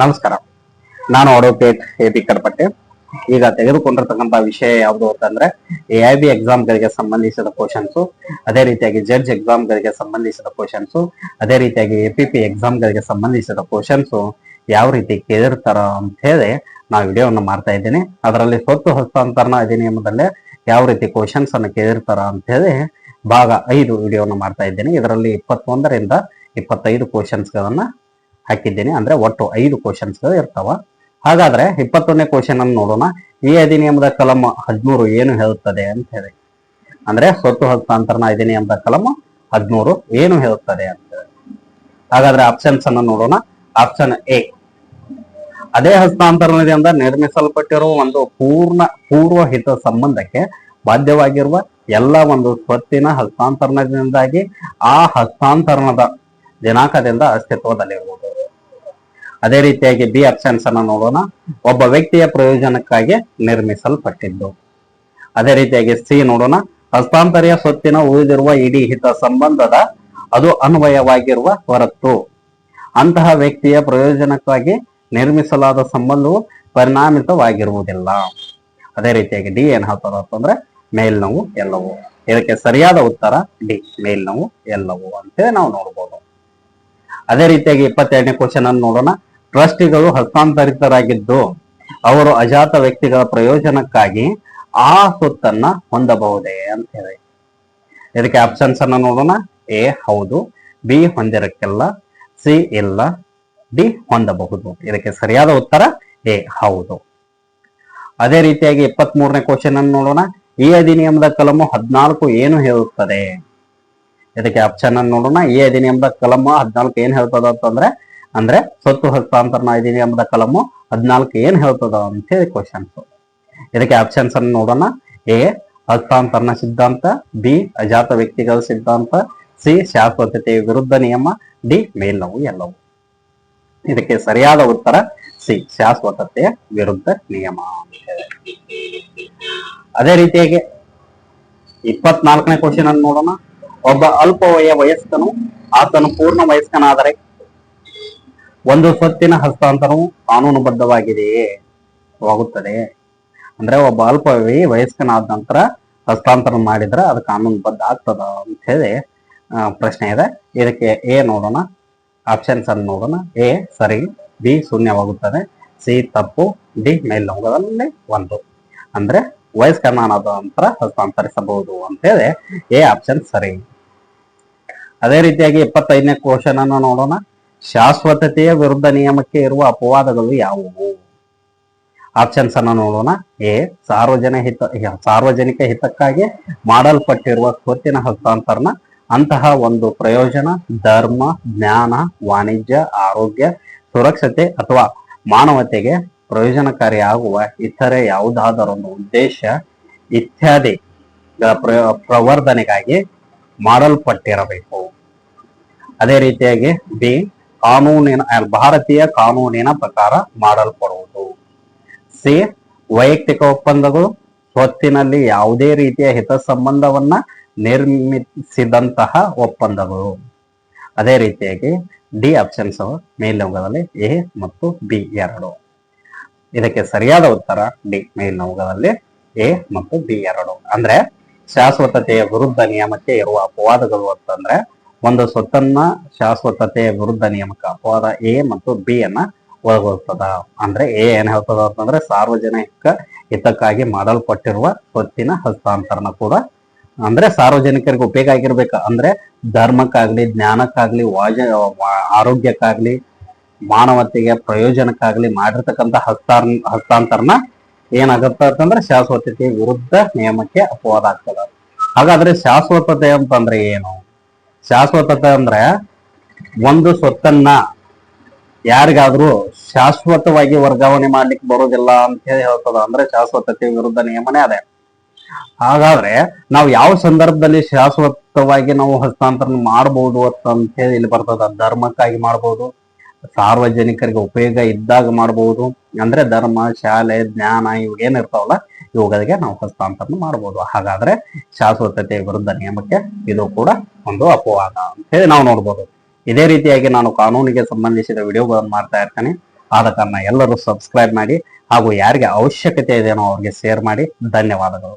ನಮಸ್ಕಾರ. ನಾನು advocate A P ಕಡಪಟ್ಟೆ. ಈಗ ತೆಗೆದುಕೊಂಡಿರ್ತಕ್ಕಂತ ವಿಷಯ ಯಾವುದು ಅಂತಂದ್ರೆ ಎ ಐ ಬಿ ಗಳಿಗೆ ಸಂಬಂಧಿಸಿದ ಕ್ವಶನ್ಸ್ ಅದೇ ರೀತಿಯಾಗಿ ಜಡ್ಜ್ ಗಳಿಗೆ ಸಂಬಂಧಿಸಿದ ಕ್ವಶನ್ಸ್ ಅದೇ ರೀತಿಯಾಗಿ ಎ ಪಿ ಪಿ ಗಳಿಗೆ ಸಂಬಂಧಿಸಿದ ಕ್ವಶನ್ಸ್ ಯಾವ ರೀತಿ ಕೇಳಿರ್ತಾರ ಅಂತ ಹೇಳಿ ನಾವು ವಿಡಿಯೋವನ್ನು ಮಾಡ್ತಾ ಇದ್ದೀನಿ. ಅದರಲ್ಲಿ ಸ್ವತ್ತು ಹಸ್ತಾಂತರಣ ಅಧಿನಿಯಮದಲ್ಲೇ ಯಾವ ರೀತಿ ಕ್ವಶನ್ಸ್ ಅನ್ನು ಕೇಳಿರ್ತಾರ ಅಂತ ಹೇಳಿ ಭಾಗ ಐದು ವಿಡಿಯೋವನ್ನು ಮಾಡ್ತಾ ಇದ್ದೀನಿ. ಇದರಲ್ಲಿ ಇಪ್ಪತ್ತೊಂದರಿಂದ ಇಪ್ಪತ್ತೈದು ಕ್ವಶನ್ಸ್ ಗಳನ್ನ ಹಾಕಿದ್ದೀನಿ. ಅಂದ್ರೆ ಒಟ್ಟು ಐದು ಕ್ವಶನ್ಸ್ ಇರ್ತಾವ. ಹಾಗಾದ್ರೆ ಇಪ್ಪತ್ತೊಂದನೇ ಕ್ವಶನ್ ಅನ್ನು ನೋಡೋಣ. ಈ ಅಧಿನಿಯಮದ ಕಲಂ ಹದಿಮೂರು ಏನು ಹೇಳುತ್ತದೆ ಅಂತ ಹೇಳಿ. ಅಂದ್ರೆ ಸ್ವತ್ತು ಹಸ್ತಾಂತರಣ ಅಧಿನಿಯಮದ ಕಲಂ ಹದಿಮೂರು ಏನು ಹೇಳುತ್ತದೆ ಅಂತ ಹೇಳಿ. ಹಾಗಾದ್ರೆ ಆಪ್ಷನ್ಸ್ ಅನ್ನು ನೋಡೋಣ. ಆಪ್ಷನ್ ಎ ಅದೇ ಹಸ್ತಾಂತರಣದಿಂದ ನಿರ್ಮಿಸಲ್ಪಟ್ಟಿರುವ ಒಂದು ಪೂರ್ಣ ಪೂರ್ವ ಹಿತ ಸಂಬಂಧಕ್ಕೆ ಬಾಧ್ಯವಾಗಿರುವ ಎಲ್ಲ ಒಂದು ಸ್ವತ್ತಿನ ಹಸ್ತಾಂತರಣದಿಂದಾಗಿ ಆ ಹಸ್ತಾಂತರಣದ ದಿನಾಂಕದಿಂದ ಅಸ್ತಿತ್ವದಲ್ಲಿರುವುದು. ಅದೇ ರೀತಿಯಾಗಿ ಬಿ ಆಪ್ಷನ್ಸ್ ಅನ್ನು ನೋಡೋಣ. ಒಬ್ಬ ವ್ಯಕ್ತಿಯ ಪ್ರಯೋಜನಕ್ಕಾಗಿ ನಿರ್ಮಿಸಲ್ಪಟ್ಟಿದ್ದು. ಅದೇ ರೀತಿಯಾಗಿ ಸಿ ನೋಡೋಣ. ಹಸ್ತಾಂತರಿಯ ಸ್ವತ್ತಿನ ಉಳಿದಿರುವ ಇಡೀ ಹಿತ ಸಂಬಂಧದ ಅದು ಅನ್ವಯವಾಗಿರುವ ಹೊರತು. ಅಂತಹ ವ್ಯಕ್ತಿಯ ಪ್ರಯೋಜನಕ್ಕಾಗಿ ನಿರ್ಮಿಸಲಾದ ಸಂಬಂಧವು ಪರಿಣಾಮಿತವಾಗಿರುವುದಿಲ್ಲ. ಅದೇ ರೀತಿಯಾಗಿ ಡಿ ಏನ್ ಹೇಳ್ತದ ಅಂತಂದ್ರೆ ಮೇಲ್ನೋವು ಎಲ್ಲವೂ. ಇದಕ್ಕೆ ಸರಿಯಾದ ಉತ್ತರ ಡಿ ಮೇಲ್ನೋವು ಎಲ್ಲವೂ ಅಂತೇಳಿ ನಾವು ನೋಡ್ಬೋದು. ಅದೇ ರೀತಿಯಾಗಿ ಇಪ್ಪತ್ತೆರಡನೇ ಕ್ವಶನ್ ಅನ್ನು ನೋಡೋಣ. ಟ್ರಸ್ಟಿಗಳು ಹಸ್ತಾಂತರಿತರಾಗಿದ್ದು ಅವರು ಅಜಾತ ವ್ಯಕ್ತಿಗಳ ಪ್ರಯೋಜನಕ್ಕಾಗಿ ಆ ಸ್ವತ್ತನ್ನ ಹೊಂದಬಹುದೇ ಅಂತ ಹೇಳಿ. ಇದಕ್ಕೆ ಆಪ್ಷನ್ಸ್ ಅನ್ನ ನೋಡೋಣ. ಎ ಹೌದು, ಬಿ ಹೊಂದಿರಕ್ಕೆಲ್ಲ, ಸಿ ಇಲ್ಲ, ಡಿ ಹೊಂದಬಹುದು. ಇದಕ್ಕೆ ಸರಿಯಾದ ಉತ್ತರ ಎ ಹೌದು. ಅದೇ ರೀತಿಯಾಗಿ ಇಪ್ಪತ್ತ್ ಮೂರನೇ ಕ್ವಶನ್ ಅನ್ನು ನೋಡೋಣ. ಈ ಅಧಿನಿಯಮದ ಕಲಮು ಹದಿನಾಲ್ಕು ಏನು ಹೇಳುತ್ತದೆ? ಇದಕ್ಕೆ ಆಪ್ಷನ್ ಅನ್ನು ನೋಡೋಣ. ಈ ಅಧಿನಿಯಮದ ಕಲಮ ಹದಿನಾಲ್ಕು ಏನ್ ಹೇಳ್ತದ ಅಂತಂದ್ರೆ ಅಂದ್ರೆ ಸ್ವತ್ತು ಹಸ್ತಾಂತರಣ ಎಂಬ ಕಲಮು ಹದಿನಾಲ್ಕು ಏನ್ ಹೇಳ್ತದ ಅಂತ ಹೇಳಿ ಕ್ವಶನ್ಸ್ ಇದಕ್ಕೆ ಆಪ್ಷನ್ಸ್ ಅನ್ನು ನೋಡೋಣ. ಎ, ಹಸ್ತಾಂತರಣ ಸಿದ್ಧಾಂತ, ಬಿ, ಅಜಾತ ವ್ಯಕ್ತಿಗಳ ಸಿದ್ಧಾಂತ, ಸಿ, ಶಾಶ್ವತತೆಯ ವಿರುದ್ಧ ನಿಯಮ, ಡಿ ಮೇಲ್ನವು ಎಲ್ಲವು. ಇದಕ್ಕೆ ಸರಿಯಾದ ಉತ್ತರ, ಸಿ, ಶಾಶ್ವತತೆಯ ವಿರುದ್ಧ ನಿಯಮ. ಅದೇ ರೀತಿಯಾಗಿ ಇಪ್ಪತ್ನಾಲ್ಕನೇ ಕ್ವಶನ್ ಅನ್ನು ನೋಡೋಣ. ಒಬ್ಬ ಅಲ್ಪವಯ ವಯಸ್ಕನು ಆತನು ಪೂರ್ಣ ವಯಸ್ಕನಾದರೆ ಒಂದು ಸ್ವತ್ತಿನ ಹಸ್ತಾಂತರವು ಕಾನೂನುಬದ್ಧವಾಗಿದೆಯೇ ಆಗುತ್ತದೆ ಅಂದ್ರೆ ಒಬ್ಬ ಅಲ್ಪವಿ ವಯಸ್ಕನಾದ ನಂತರ ಹಸ್ತಾಂತರ ಮಾಡಿದ್ರೆ ಅದು ಕಾನೂನುಬದ್ಧ ಆಗ್ತದ ಅಂತ ಹೇಳಿ ಪ್ರಶ್ನೆ ಇದೆ. ಇದಕ್ಕೆ ಎ ನೋಡೋಣ ಆಪ್ಷನ್ಸ್ ಅನ್ನು ನೋಡೋಣ. ಎ, ಸರಿ. ಬಿ, ಶೂನ್ಯವಾಗುತ್ತದೆ. ಸಿ, ತಪ್ಪು. ಡಿ ಮೇಲ್ನೋಗದಲ್ಲಿ ಒಂದು. ಅಂದ್ರೆ ವಯಸ್ಕನಾದ ನಂತರ ಹಸ್ತಾಂತರಿಸಬಹುದು ಅಂತ ಹೇಳಿ, ಎ ಆಪ್ಷನ್ ಸರಿ. ಅದೇ ರೀತಿಯಾಗಿ ಇಪ್ಪತ್ತೈದನೇ ಕ್ವಶನ್ ಅನ್ನು ನೋಡೋಣ. ಶಾಶ್ವತತೆಯ ವಿರುದ್ಧ ನಿಯಮಕ್ಕೆ ಇರುವ ಅಪವಾದಗಳು ಯಾವುವು? ಆಪ್ಷನ್ಸ್ ಅನ್ನು ನೋಡೋಣ. ಎ ಸಾರ್ವಜನಿಕ ಹಿತ ಸಾರ್ವಜನಿಕ ಹಿತಕ್ಕಾಗಿ ಮಾಡಲ್ಪಟ್ಟಿರುವ ಸ್ವತ್ತಿನ ಹಸ್ತಾಂತರಣ, ಅಂತಹ ಒಂದು ಪ್ರಯೋಜನ, ಧರ್ಮ, ಜ್ಞಾನ, ವಾಣಿಜ್ಯ, ಆರೋಗ್ಯ, ಸುರಕ್ಷತೆ ಅಥವಾ ಮಾನವತೆಗೆ ಪ್ರಯೋಜನಕಾರಿಯಾಗುವ ಇತರೆ ಯಾವುದಾದರೊಂದು ಉದ್ದೇಶ, ಇತ್ಯಾದಿ ಪ್ರ- ಪ್ರವರ್ಧನೆಗಾಗಿ ಮಾಡಲ್ಪಟ್ಟಿರಬೇಕು. ಅದೇ ರೀತಿಯಾಗಿ ಬಿ ಕಾನೂನಿನ, ಭಾರತೀಯ ಕಾನೂನಿನ ಪ್ರಕಾರ ಮಾಡಲ್ಪಡುವುದು. ಸಿ, ವೈಯಕ್ತಿಕ ಒಪ್ಪಂದಗಳು, ಸ್ವತ್ತಿನಲ್ಲಿ ಯಾವುದೇ ರೀತಿಯ ಹಿತ ಸಂಬಂಧವನ್ನ ನಿರ್ಮಿಸಿದಂತಹ ಒಪ್ಪಂದಗಳು. ಅದೇ ರೀತಿಯಾಗಿ ಡಿ ಆಪ್ಷನ್ಸ್ ಮೇಲ್ನವುಗಳಲ್ಲಿ ಎ ಮತ್ತು ಬಿ ಎರಡು. ಇದಕ್ಕೆ ಸರಿಯಾದ ಉತ್ತರ ಡಿ ಮೇಲ್ನವುಗಳಲ್ಲಿ ಎ ಮತ್ತು ಬಿ ಎರಡು. ಅಂದ್ರೆ ಶಾಶ್ವತತೆಯ ವಿರುದ್ಧ ನಿಯಮಕ್ಕೆ ಇರುವ ಅಪವಾದಗಳು ಅಂತಂದ್ರೆ ಒಂದು ಸ್ವತ್ತನ್ನ ಶಾಶ್ವತತೆ, ವಿರುದ್ಧ ನಿಯಮಕ ಅಪವಾದ ಎ ಮತ್ತು ಬಿ ಅನ್ನ ಒಳಗೊಳ್ತದ. ಅಂದ್ರೆ ಎ ಏನ್ ಹೇಳ್ತದ ಅಂತಂದ್ರೆ ಸಾರ್ವಜನಿಕ ಹಿತಕ್ಕಾಗಿ ಮಾಡಲ್ಪಟ್ಟಿರುವ ಸ್ವತ್ತಿನ ಹಸ್ತಾಂತರಣ ಕೂಡ. ಅಂದ್ರೆ ಸಾರ್ವಜನಿಕರಿಗೆ ಉಪಯೋಗ ಆಗಿರ್ಬೇಕ. ಅಂದ್ರೆ ಧರ್ಮಕ್ಕಾಗ್ಲಿ, ಜ್ಞಾನಕ್ಕಾಗ್ಲಿ, ವಾಜ ಆರೋಗ್ಯಕ್ಕಾಗ್ಲಿ, ಮಾನವತೆಗೆ ಪ್ರಯೋಜನಕ್ಕಾಗ್ಲಿ ಮಾಡಿರ್ತಕ್ಕಂಥ ಹಸ್ತಾರ್ ಹಸ್ತಾಂತರಣ ಏನಾಗತ್ತ ಅಂತಂದ್ರೆ ಶಾಶ್ವತತೆ, ವಿರುದ್ಧ ನಿಯಮಕ್ಕೆ ಅಪವಾದ ಆಗ್ತದ. ಹಾಗಾದ್ರೆ ಶಾಶ್ವತತೆ ಅಂತಂದ್ರೆ ಏನು? ಶಾಶ್ವತತೆ ಅಂದ್ರೆ ಒಂದು ಸ್ವತ್ತನ್ನ ಯಾರಿಗಾದ್ರೂ ಶಾಶ್ವತವಾಗಿ ವರ್ಗಾವಣೆ ಮಾಡ್ಲಿಕ್ಕೆ ಬರೋದಿಲ್ಲ ಅಂತ ಹೇಳಿ ಹೇಳ್ತದ. ಅಂದ್ರೆ ಶಾಶ್ವತತೆ ವಿರುದ್ಧ ನಿಯಮನೇ ಅದೇ. ಹಾಗಾದ್ರೆ ನಾವು ಯಾವ ಸಂದರ್ಭದಲ್ಲಿ ಶಾಶ್ವತವಾಗಿ ನಾವು ಹಸ್ತಾಂತರಣ ಮಾಡಬಹುದು ಅಂತ ಹೇಳಿ ಇಲ್ಲಿ ಬರ್ತದ. ಧರ್ಮಕ್ಕಾಗಿ ಮಾಡಬಹುದು ಸಾರ್ವಜನಿಕರಿಗೆ ಉಪಯೋಗ ಇದ್ದಾಗ ಮಾಡಬಹುದು ಅಂದ್ರೆ ಧರ್ಮ, ಶಾಲೆ, ಜ್ಞಾನ ಇವು ಏನಿರ್ತಾವಲ್ಲ ಇವುಗಳಿಗೆ ನಾವು ಹಸ್ತಾಂತರಣ ಮಾಡಬಹುದು ಹಾಗಾದ್ರೆ ಶಾಶ್ವತತೆ ವಿರುದ್ಧ ನಿಯಮಕ್ಕೆ ಇದು ಕೂಡ ಒಂದು ಅಪವಾದ ಅಂತ ಹೇಳಿ ನಾವು ನೋಡ್ಬೋದು. ಇದೇ ರೀತಿಯಾಗಿ ನಾನು ಕಾನೂನಿಗೆ ಸಂಬಂಧಿಸಿದ ವಿಡಿಯೋಗಳನ್ನು ಮಾಡ್ತಾ ಇರ್ತೇನೆ. ಆದ ಕಾರಣ ಎಲ್ಲರೂ ಸಬ್ಸ್ಕ್ರೈಬ್ ಮಾಡಿ ಹಾಗೂ ಯಾರಿಗೆ ಅವಶ್ಯಕತೆ ಇದೆಯೋ ಅವ್ರಿಗೆ ಶೇರ್ ಮಾಡಿ. ಧನ್ಯವಾದಗಳು.